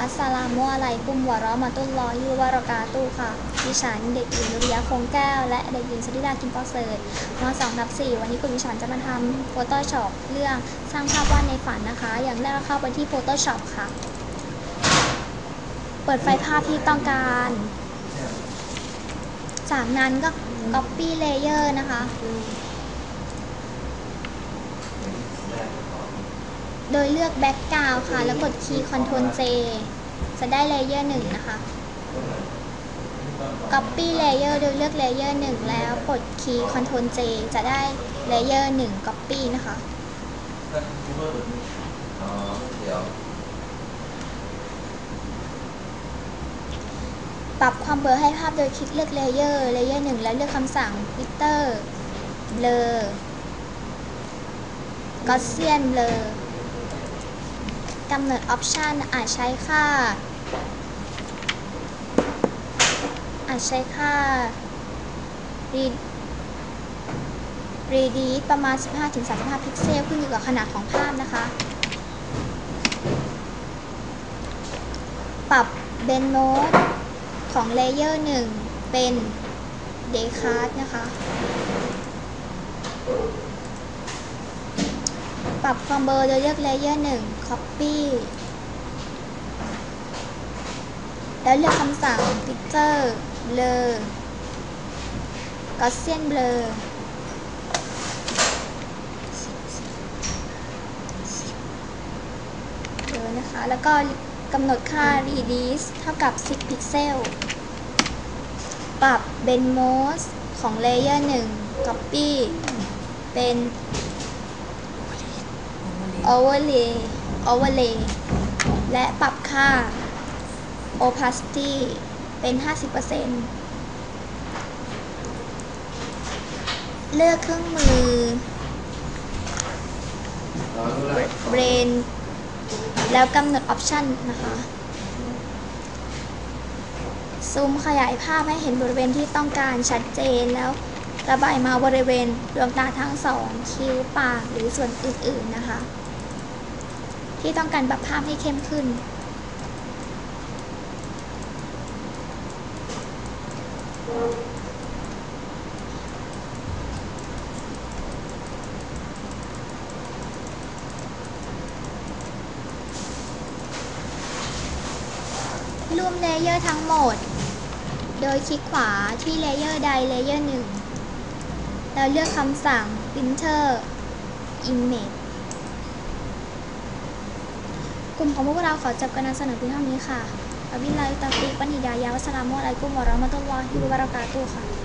อัสสลามุอะลัยกุมวะราะมะตุลลอฮิวะะเราะกาตุค่ะ ดิฉันเด็กหญิงนุริยะคงแก้ว และเด็กหญิงสุธิดากิมปอเสิร์ตม2ทับ4วันนี้กลุ่มดิฉันจะมาทำ Photoshop เรื่องสร้างภาพวาดในฝันนะคะ อย่างแรกเข้าไปที่ Photoshop ค่ะ เปิดไฟล์ภาพที่ต้องการ จากนั้นก็ Copy Layer นะคะ ลือก Background ค่ะ แล้วกดคีย์ Ctrl J จะได้ Layer 1นะคะ Copy Layer โดยเลือก Layer 1 แล้วกดคีย์ Ctrl J จะได้ Layer 1 Copy นะคะ ปรับความเบลอให้ภาพโดยคลิกเลือก Layer Layer 1 แล้วเลือกคำสั่ง Filter Blur Gaussian Blur กำหนด Option อาจใช้ค่า อาจใช้ค่า Re- Reduce ประมาณ 15-35 พิกเซลขึ้นอยู่กับขนาดของภาพนะคะ ปรับ Bend Mode ของ Layer 1เป็น Decast นะคะ ปรับความเบลอโดยเลือก Layer 1 Copy แล้วเลือกคำสั่ง Picture Blur Gaussian Blur เบลอนะคะ แล้วก็กำหนดค่า Reduce เท่ากับ 10 พิกเซล ปรับ Ben Mode ของ Layer 1 Copy เป็น overlay overlay และปรับค่า opacity เป็น 50%เลือกเครื่องมือ brain แล้วกำหนด option นะคะ ซูมขยายภาพให้เห็นบริเวณที่ต้องการชัดเจนแล้วระบายมาบริเวณดวงตาทั้งสอง คิ้วปากหรือส่วนอื่น ๆ นะคะ ที่ต้องการปรับภาพให้เข้มขึ้น รวมเลเยอร์ทั้งหมด โดยคลิกขวาที่เลเยอร์ใดเลเยอร์หนึ่ง แล้วเลือกคำสั่ง Printer Image ก ลุ่มของพวกเราขอจบการนำเสนอเพียงเท่านี้ค่ะอวิลลาฮิตาฟิกปันฮิดายาวสลามุอะลัยกุมวะเราะมะตุลลอฮิวะบารากาตุค่ะ